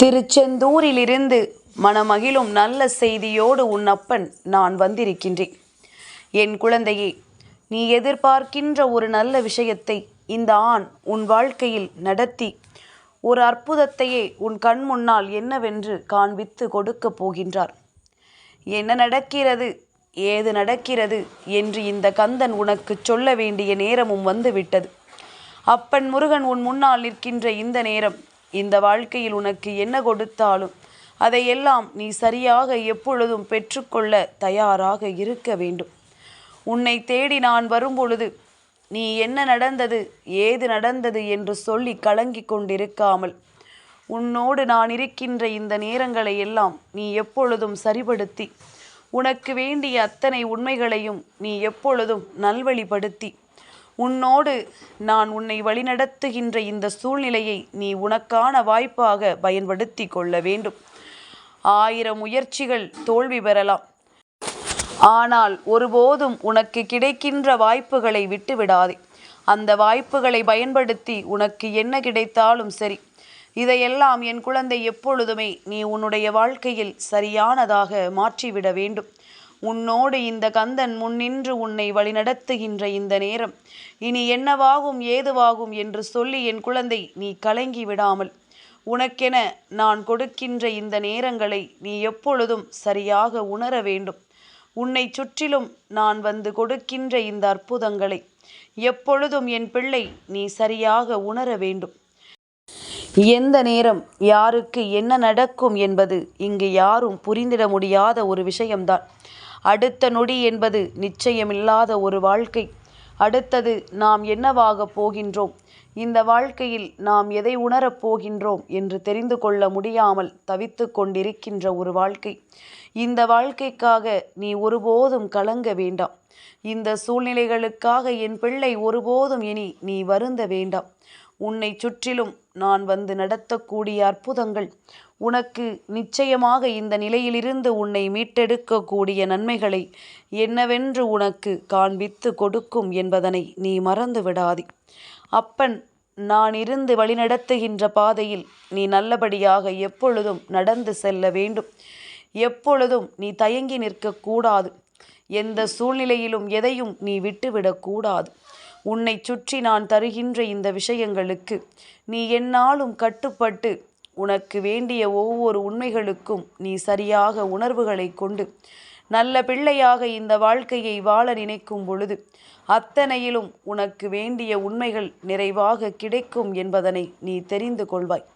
திருச்செந்தூரிலிருந்து மனமகிழும் நல்ல செய்தியோடு உன் அப்பன் நான் வந்திருக்கின்றேன். என் குழந்தையே நீ எதிர்பார்க்கின்ற ஒரு நல்ல விஷயத்தை இந்த ஆண் உன் வாழ்க்கையில் நடத்தி ஒரு அற்புதத்தையே உன் கண் முன்னால் என்னவென்று காண்பித்து கொடுக்கப் போகின்றார். என்ன நடக்கிறது ஏது நடக்கிறது என்று இந்த கந்தன் உனக்கு சொல்ல வேண்டிய நேரமும் வந்துவிட்டது. அப்பன் முருகன் உன் முன்னால் நிற்கின்ற இந்த நேரம் இந்த வாழ்க்கையில் உனக்கு என்ன கொடுத்தாலும் அதையெல்லாம் நீ சரியாக எப்பொழுதும் பெற்றுக்கொள்ள தயாராக இருக்க வேண்டும். உன்னை தேடி நான் வரும்பொழுது நீ என்ன நடந்தது ஏது நடந்தது என்று சொல்லி கலங்கிக் கொண்டிருக்காமல் உன்னோடு நான் இருக்கின்ற இந்த நேரங்களை எல்லாம் நீ எப்பொழுதும் சரிபடுத்தி உனக்கு வேண்டிய அத்தனை உண்மைகளையும் நீ எப்பொழுதும் நல்வழிப்படுத்தி உன்னோடு நான் உன்னை வழிநடத்துகின்ற இந்த சூழ்நிலையை நீ உனக்கான வாய்ப்பாக பயன்படுத்தி கொள்ள வேண்டும். ஆயிரம் முயற்சிகள் தோல்வி பெறலாம். ஆனால் ஒருபோதும் உனக்கு கிடைக்கின்ற வாய்ப்புகளை விட்டுவிடாதே. அந்த வாய்ப்புகளை பயன்படுத்தி உனக்கு என்ன கிடைத்தாலும் சரி. இதையெல்லாம் என் குழந்தை எப்பொழுதுமே நீ உன்னுடைய வாழ்க்கையில் சரியானதாக மாற்றிவிட வேண்டும். உன்னோடு இந்த கந்தன் முன்னின்று உன்னை வழிநடத்துகின்ற இந்த நேரம். இனி என்னவாகும் ஏதுவாகும் என்று சொல்லி என் குழந்தை நீ கலங்கி விடாமல். உனக்கென நான் கொடுக்கின்ற இந்த நேரங்களை நீ எப்பொழுதும் சரியாக உணர வேண்டும். உன்னை சுற்றிலும் நான் வந்து கொடுக்கின்ற இந்த அற்புதங்களை எப்பொழுதும் என் பிள்ளை நீ சரியாக உணர வேண்டும். எந்த நேரம் யாருக்கு என்ன நடக்கும் என்பது இங்கு யாரும் புரிந்திட முடியாத ஒரு விஷயம்தான். அடுத்த நொடி என்பது நிச்சயமில்லாத ஒரு வாழ்க்கை. அடுத்தது நாம் என்னவாக போகின்றோம்? இந்த வாழ்க்கையில் நாம் எதை உணரப் போகின்றோம் என்று தெரிந்து கொள்ள முடியாமல் தவித்து கொண்டிருக்கின்ற ஒரு வாழ்க்கை. இந்த வாழ்க்கைக்காக நீ ஒருபோதும் கலங்க வேண்டாம். இந்த சூழ்நிலைகளுக்காக என் பிள்ளை ஒருபோதும் இனி நீ வருந்த வேண்டாம். உன்னை சுற்றிலும் நான் வந்து நடத்தக்கூடிய அற்புதங்கள். உனக்கு நிச்சயமாக இந்த நிலையிலிருந்து உன்னை மீட்டெடுக்கக்கூடிய நன்மைகளை என்னவென்று உனக்கு காண்பித்து கொடுக்கும் என்பதனை நீ மறந்து விடாதே அப்பன் நான் இருந்து வழிநடத்துகின்ற பாதையில் நீ நல்லபடியாக எப்பொழுதும் நடந்து செல்ல வேண்டும். எப்பொழுதும் நீ தயங்கி நிற்கக்கூடாது. எந்த சூழ்நிலையிலும் எதையும் நீ விட்டுவிடக்கூடாது. உன்னை சுற்றி நான் தருகின்ற இந்த விஷயங்களுக்கு நீ என்னாலும் கட்டுப்பட்டு உனக்கு வேண்டிய ஒவ்வொரு உண்மைகளுக்கும் நீ சரியாக உணர்வுகளை கொண்டு நல்ல பிள்ளையாக இந்த வாழ்க்கையை வாழ நினைக்கும் பொழுது அத்தனையிலும் உனக்கு வேண்டிய உண்மைகள் நிறைவாக கிடைக்கும் என்பதனை நீ தெரிந்து கொள்வாய்.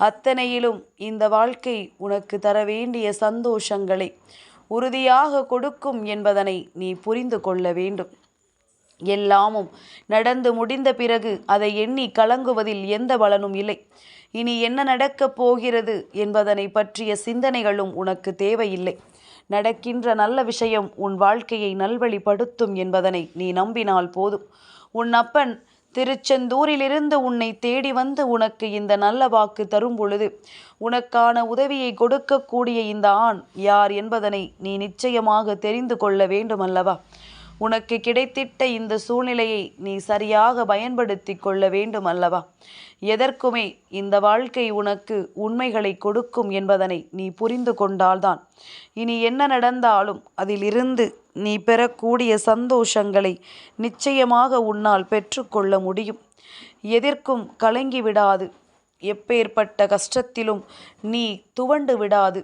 அத்தனையிலும் இந்த வாழ்க்கை உனக்கு தர வேண்டிய சந்தோஷங்களை உறுதியாக கொடுக்கும் என்பதனை நீ புரிந்து கொள்ள வேண்டும். எல்லாமும். நடந்து முடிந்த பிறகு அதை எண்ணி கலங்குவதில் எந்த பலனும் இல்லை. இனி என்ன நடக்கப் போகிறது என்பதனை பற்றிய சிந்தனைகளும் உனக்கு தேவையில்லை. நடக்கின்ற நல்ல விஷயம் உன் வாழ்க்கையை நல்வழிப்படுத்தும் என்பதனை நீ நம்பினால் போதும். உன் அப்பன் திருச்செந்தூரிலிருந்து உன்னை தேடி வந்து உனக்கு இந்த நல்ல வாக்கு தரும் பொழுது உனக்கான உதவியை கொடுக்கக்கூடிய இந்த ஆண் யார் என்பதனை நீ நிச்சயமாக தெரிந்து கொள்ள வேண்டும் அல்லவா உனக்கு கிடைத்திட்ட இந்த சூழ்நிலையை நீ சரியாக பயன்படுத்தி கொள்ள வேண்டும் அல்லவா? எதற்குமே இந்த வாழ்க்கை உனக்கு உண்மைகளை கொடுக்கும் என்பதனை நீ புரிந்து கொண்டால்தான். இனி என்ன நடந்தாலும் அதிலிருந்து நீ பெறக்கூடிய சந்தோஷங்களை நிச்சயமாக உன்னால் பெற்றுக்கொள்ள முடியும். எதற்கும் கலங்கி விடாது. எப்பேற்பட்ட கஷ்டத்திலும் நீ துவண்டு விடாது.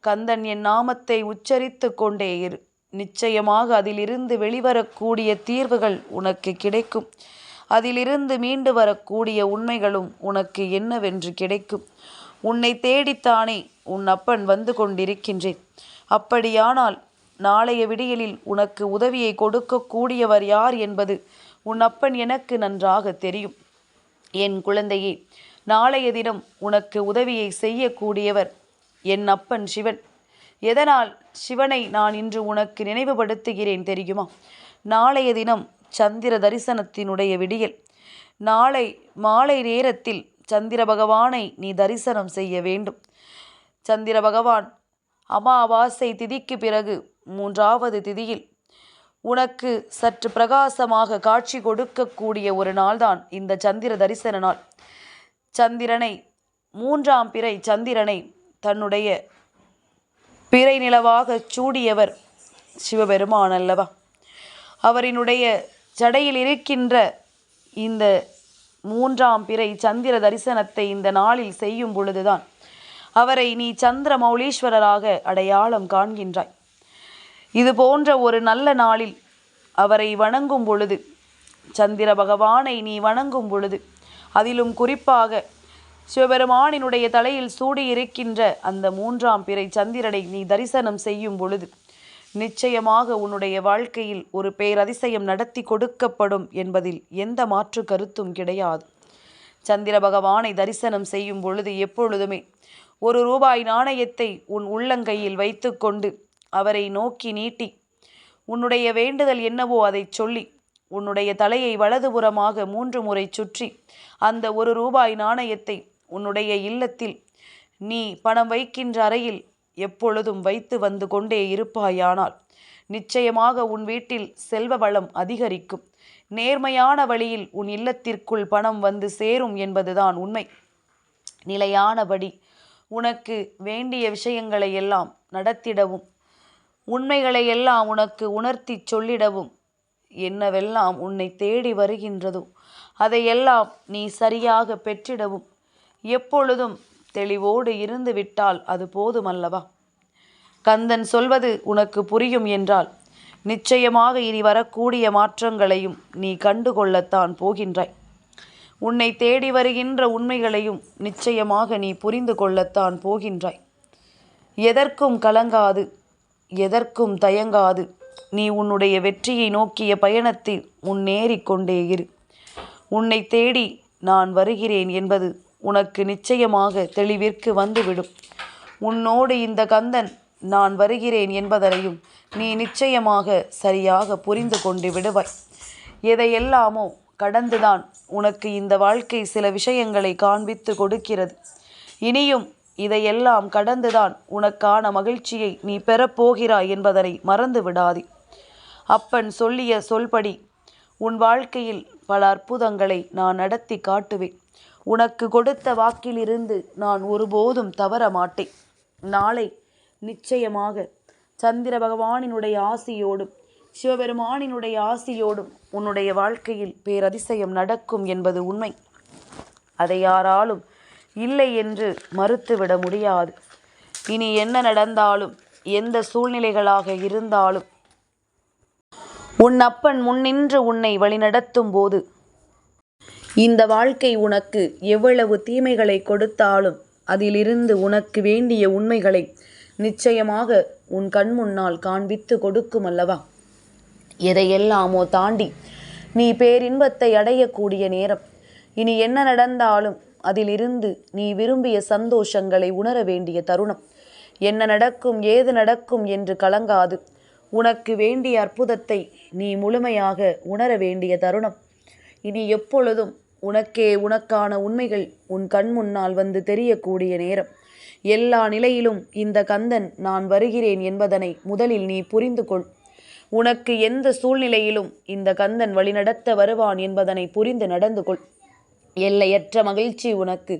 கந்தன் என் நாமத்தை உச்சரித்து கொண்டே இரு. நிச்சயமாக அதிலிருந்து வெளிவரக்கூடிய தீர்வுகள் உனக்கு கிடைக்கும். அதிலிருந்து மீண்டு வரக்கூடிய உண்மைகளும் உனக்கு என்னவென்று கிடைக்கும். உன்னை தேடித்தானே உன் அப்பன் வந்து கொண்டிருக்கின்றேன். அப்படியானால் நாளைய விடியலில் உனக்கு உதவியை கொடுக்கக்கூடியவர் யார் என்பது உன் அப்பன் எனக்கு நன்றாக தெரியும். என் குழந்தையே நாளைய தினம் உனக்கு உதவியை செய்யக்கூடியவர் என் அப்பன் சிவன். எதனால் சிவனை நான் இன்று உனக்கு நினைவுபடுத்துகிறேன் தெரியுமா? நாளைய தினம் சந்திர தரிசனத்தினுடைய விடியல். நாளை மாலை நேரத்தில் சந்திர பகவானை நீ தரிசனம் செய்ய வேண்டும். சந்திர பகவான் அமாவாசை திதிக்கு பிறகு மூன்றாவது திதியில் உனக்கு சற்று பிரகாசமாக காட்சி கொடுக்கக்கூடிய ஒரு நாள்தான் இந்த சந்திர தரிசன நாள். சந்திரனை மூன்றாம் பிறை சந்திரனை தன்னுடைய பிறை நிலவாகச் சூடியவர் சிவபெருமான் அல்லவா? அவரினுடைய ஜடையில் இருக்கின்ற இந்த மூன்றாம் பிறை சந்திர தரிசனத்தை இந்த நாளில் செய்யும் பொழுதுதான் அவரை நீ சந்திர மௌலீஸ்வரராக அடையாளம் காண்கின்றாய். இது போன்ற ஒரு நல்ல நாளில் அவரை வணங்கும் பொழுது சந்திர பகவானை நீ வணங்கும் பொழுது அதிலும் குறிப்பாக சிவபெருமானினுடைய தலையில் சூடியிருக்கின்ற அந்த மூன்றாம் பிறை சந்திரனை நீ தரிசனம் செய்யும் பொழுது நிச்சயமாக உன்னுடைய வாழ்க்கையில் ஒரு பேரதிசயம் நடத்தி கொடுக்கப்படும் என்பதில் எந்த மாற்று கருத்தும் கிடையாது. சந்திர பகவானை தரிசனம் செய்யும் பொழுது எப்பொழுதுமே ஒரு ரூபாய் நாணயத்தை உன் உள்ளங்கையில் வைத்துக்கொண்டு அவரை நோக்கி நீட்டி உன்னுடைய வேண்டுதல் என்னவோ அதை சொல்லி உன்னுடைய தலையை வலதுபுறமாக மூன்று முறை சுற்றி அந்த ஒரு ரூபாய் நாணயத்தை உன்னுடைய இல்லத்தில் நீ பணம் வைக்கின்ற அறையில் எப்பொழுதும் வைத்து வந்து கொண்டே இருப்பாயானால் நிச்சயமாக உன் வீட்டில் செல்வ வளம் அதிகரிக்கும். நேர்மையான வழியில் உன் இல்லத்திற்குள் பணம் வந்து சேரும் என்பதுதான் உண்மை. நிலையானபடி உனக்கு வேண்டிய விஷயங்களை எல்லாம் நடத்திடவும் உண்மைகளை எல்லாம் உனக்கு உணர்த்தி சொல்லிடவும் என்னவெல்லாம் உன்னை தேடி வருகின்றதோ அதையெல்லாம் நீ சரியாக பெற்றிடவும். எப்பொழுதும் தெளிவோடு இருந்து விட்டால் அது போதுமல்லவா? கந்தன் சொல்வது உனக்கு புரியும் என்றால் நிச்சயமாக இனி வரக்கூடிய மாற்றங்களையும் நீ கண்டுகொள்ளத்தான் போகின்றாய். உன்னை தேடி வருகின்ற உண்மைகளையும் நிச்சயமாக நீ புரிந்து கொள்ளத்தான் போகின்றாய். எதற்கும் கலங்காது எதற்கும் தயங்காது நீ உன்னுடைய வெற்றியை நோக்கிய பயணத்தில் முன்னேறிக்கொண்டே இரு. உன்னை தேடி நான் வருகிறேன் என்பது உனக்கு நிச்சயமாக தெளிவிற்கு வந்துவிடும். உன்னோடு இந்த கந்தன் நான் வருகிறேன் என்பதனையும் நீ நிச்சயமாக சரியாக புரிந்து கொண்டு விடுவாய். எதையெல்லாமோ கடந்துதான் உனக்கு இந்த வாழ்க்கை சில விஷயங்களை காண்பித்து கொடுக்கிறது. இனியும் இதையெல்லாம் கடந்துதான் உனக்கான மகிழ்ச்சியை நீ பெறப்போகிறாய் என்பதனை மறந்து விடாதே. அப்பன் சொல்லிய சொல்படி உன் வாழ்க்கையில் பல அற்புதங்களை நான் நடத்தி காட்டுவேன். உனக்கு கொடுத்த வாக்கிலிருந்து நான் ஒருபோதும் தவற மாட்டேன் நாளை நிச்சயமாக சந்திர பகவானினுடைய ஆசியோடும் சிவபெருமானினுடைய ஆசியோடும் உன்னுடைய வாழ்க்கையில் பேரதிசயம் நடக்கும் என்பது உண்மை. அதை யாராலும் இல்லை என்று மறுத்துவிட முடியாது. இனி என்ன நடந்தாலும் எந்த சூழ்நிலைகளாக இருந்தாலும் உன் அப்பன் முன்னின்று உன்னை வழிநடத்தும் போது இந்த வாழ்க்கை உனக்கு எவ்வளவு தீமைகளை கொடுத்தாலும் அதிலிருந்து உனக்கு வேண்டிய உண்மைகளை நிச்சயமாக உன் கண் முன்னால் காண்பித்து கொடுக்கும் அல்லவா எதையெல்லாமோ தாண்டி நீ பேரின்பத்தை அடையக்கூடிய நேரம். இனி என்ன நடந்தாலும் அதிலிருந்து நீ விரும்பிய சந்தோஷங்களை உணர வேண்டிய தருணம். என்ன நடக்கும் ஏது நடக்கும் என்று கலங்காது. உனக்கு வேண்டிய அற்புதத்தை நீ முழுமையாக உணர வேண்டிய தருணம். இனி எப்பொழுதும் உனக்கே உனக்கான உண்மைகள் உன் கண் முன்னால் வந்து தெரியக்கூடிய நேரம். எல்லா நிலையிலும் இந்த கந்தன் நான் வருகிறேன் என்பதனை முதலில் நீ புரிந்து கொள். உனக்கு எந்த சூழ்நிலையிலும் இந்த கந்தன் வழிநடத்த வருவான் என்பதனை புரிந்து நடந்து கொள். எல்லையற்ற மகிழ்ச்சி உனக்கு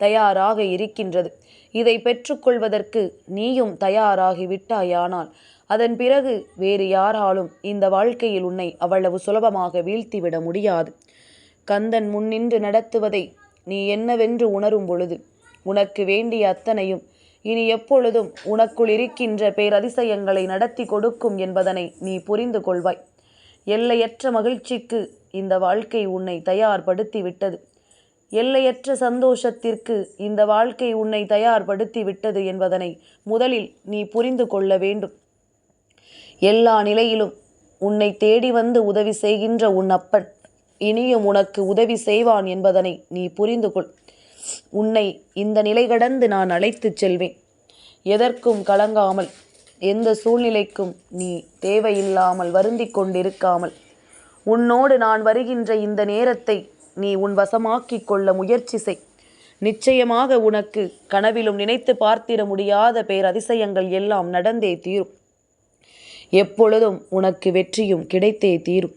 தயாராக இருக்கின்றது. இதை பெற்றுக்கொள்வதற்கு நீயும் தயாராகி விட்டாயானால் அதன் பிறகு வேறு யாராலும் இந்த வாழ்க்கையில் உன்னை அவ்வளவு சுலபமாக வீழ்த்திவிட முடியாது. கந்தன் முன்னின்று நடத்துவதை நீ என்னவென்று உணரும் பொழுது உனக்கு வேண்டிய அத்தனையும் இனி எப்பொழுதும் உனக்குள் இருக்கின்ற பேரதிசயங்களை நடத்தி கொடுக்கும் என்பதனை நீ புரிந்து கொள்வாய். எல்லையற்ற மகிழ்ச்சிக்கு இந்த வாழ்க்கை உன்னை தயார்படுத்தி விட்டது. எல்லையற்ற சந்தோஷத்திற்கு இந்த வாழ்க்கை உன்னை தயார்படுத்தி விட்டது என்பதனை முதலில் நீ புரிந்து கொள்ள வேண்டும். எல்லா நிலையிலும் உன்னை தேடி வந்து உதவி செய்கின்ற உன் அப்பன் இனியும் உனக்கு உதவி செய்வான் என்பதனை நீ புரிந்து கொள் உன்னை இந்த நிலை கடந்து நான் அழைத்துச் செல்வேன். எதற்கும் கலங்காமல் எந்த சூழ்நிலைக்கும் நீ தேவையில்லாமல் வருந்திக் கொண்டிருக்காமல் உன்னோடு நான் வருகின்ற இந்த நேரத்தை நீ உன் வசமாக்கிக் கொள்ள முயற்சி செய். நிச்சயமாக உனக்கு கனவிலும் நினைத்து பார்த்திட முடியாத பேரதிசயங்கள் எல்லாம் நடந்தே தீரும். எப்பொழுதும் உனக்கு வெற்றியும் கிடைத்தே தீரும்.